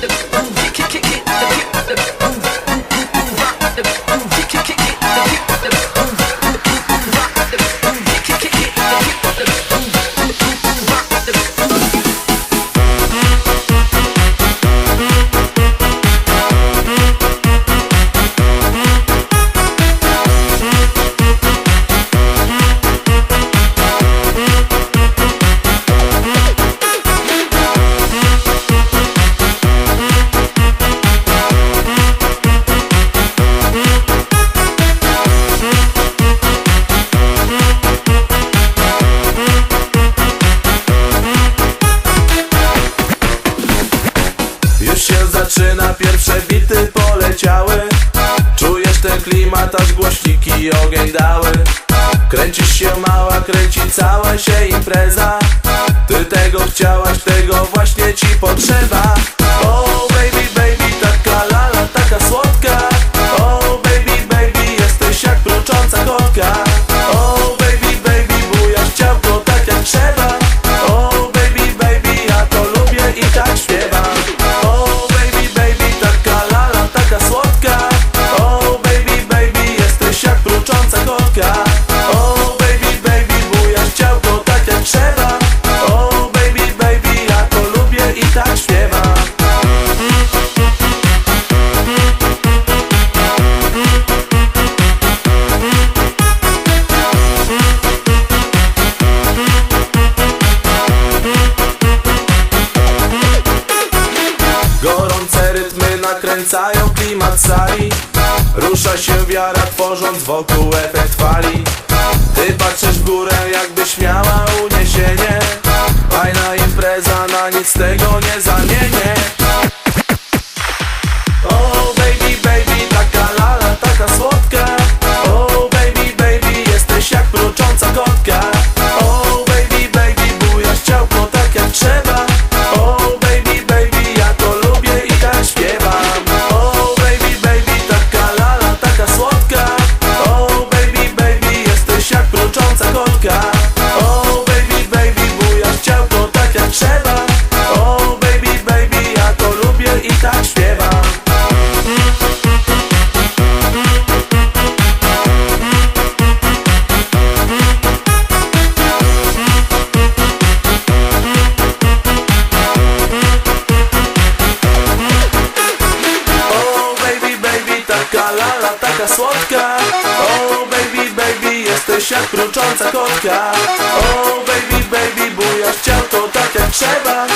the room. Kick, kick, Się impreza. Ty tego chciałaś, tego właśnie ci potrzeba. Nakręcają klimat sali Rusza się wiara tworząc wokół efekt fali. kotka, lala taka słodka. Oh baby, baby, jesteś jak mrucząca kotka. Oh baby, baby, bujasz ciałko tak jak trzeba.